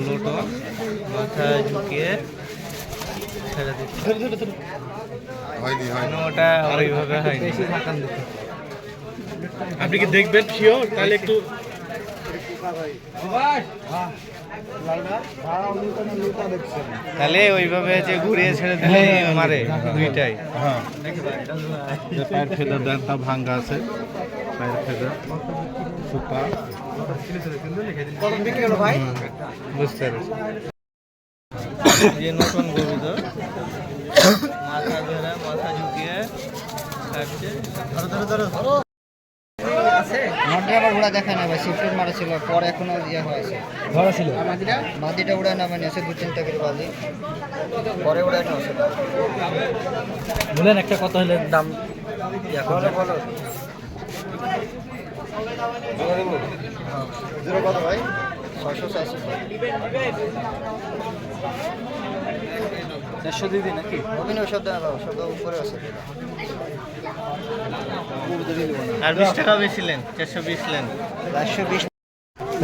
Lotto মাথা ঝুঁকিয়ে ছেড়ে দিচ্ছে। হয়নি হয়নি। ওটা ওইভাবে হয়নি। আপনি কি দেখবেন? শিওর তাহলে একটু তাহলে ওইভাবে যে ঘুরিয়ে ছেড়ে দিলে মারে দুইটাই। হ্যাঁ। পায়ের ফেদার ডানটা ভাঙ্গা আছে। পায়ের ফেদার সুপা। বুঝতে পেরেছি। নতুন গরু তো মাথা ধরে মাথা ঝুঁকিয়ে কাটছে নটটা আবার উড়া দেখায় না ভাই শিফটের মারা ছিল পরে এখনও ইয়ে হয়েছে। ধরা ছিল? মাদিটা উড়ে নামে নিয়েছে দু তিনটা করে বাজি পরে বলেন একটা কত হলে দাম বলো বলো। জিরো কত ভাই? ছয়শো চারশো চারশো দিদি নাকি উপরে আছে আর বিশ টাকা বেশিলেন চারশো বিশ লেন। চারশো বিশ।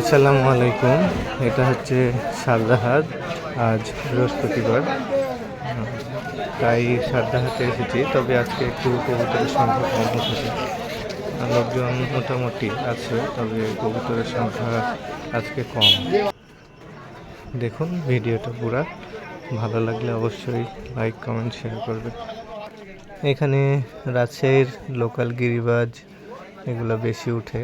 আসসালামু আলাইকুম এটা হচ্ছে সারদাহাট আজ বৃহস্পতিবার। তাই সারদাহাটে এসেছি তবে আজকে একটু কবুতরের সংখ্যা কম লোকজন মোটামুটি আছে, তবে কবুতরের সংখ্যা আজকে কম। দেখুন ভিডিওটা পুরা। ভালো লাগলে অবশ্যই লাইক, কমেন্ট শেয়ার করবে এখানে রাজশাহীর লোকাল গিরিবাজ, এগুলো বেশি উঠে।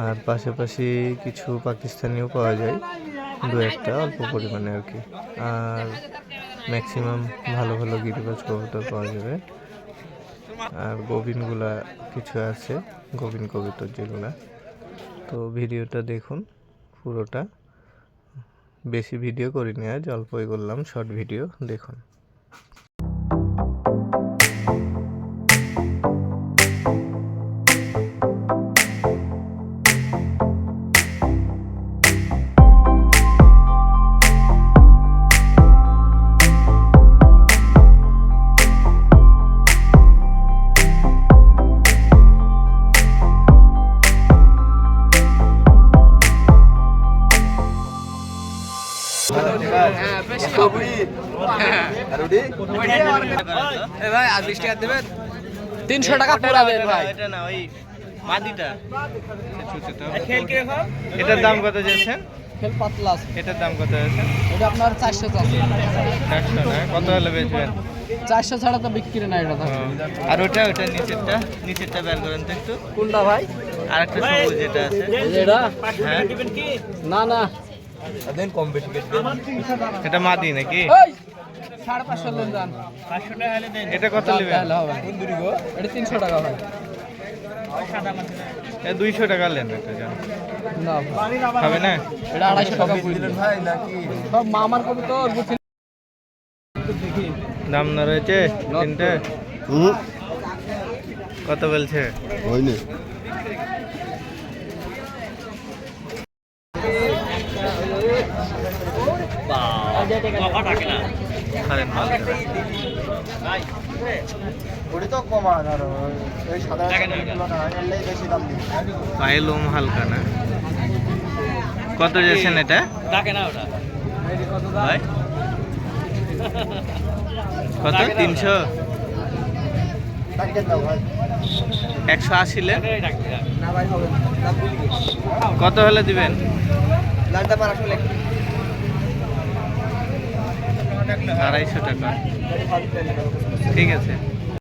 আর পাশাপাশি কিছু পাকিস্তানিও পাওয়া যায়, দু একটা অল্প পরিমাণে আর কি। আর ম্যাক্সিমাম ভালো ভালো গিরিবাজ কবুতর পাওয়া যাবে। আর গোবিনগুলা কিছু আছে, গোবিন কবিতর যেগুলা। তো ভিডিওটা দেখুন, পুরোটা। বেশি ভিডিও করিনি আজ, অল্পই করলাম, শর্ট ভিডিও, দেখুন। ভাই আর বিশ টাকা দেবেন? তিনশো টাকা পুরা দেন ভাই। এটা না ওই মাদিটা। এটার দাম কত যাচ্ছেন খেল পাতলা আছে। এটার দাম কত যাচ্ছেন এটা আপনার চারশো চারশো চারশো না কত হলে বেচবেন? চারশো ছাড়া তো বিক্রি নাই এটা আর ওটা ওটা নিচেরটা নিচেরটা বের করেন তো একটু। কোনটা ভাই? আর একটা সবুজ যেটা আছে। এটা হ্যাঁ। না না। এটা মাদি নাকি? এই! সাড়ে পাঁচশো লোক এটা কত নেবেন এটা তিনশো টাকা ভাই দুইশো টাকা নেন হবে না? এটা আড়াইশো টাকা ভাই নাকি? সব মামার কবি তো দাম না রয়েছে? তিনটে? কত বলছে? হয়নি খালেন মাল ওটা তো কমান আর ওই সাদা বেশি দাম দিই লোম হালকা না কত যাচ্ছেন এটা কত তিনশো একশো আশি কত হলে দিবেন? লালটা পার আসলে আড়াইশো টাকা। ঠিক আছে।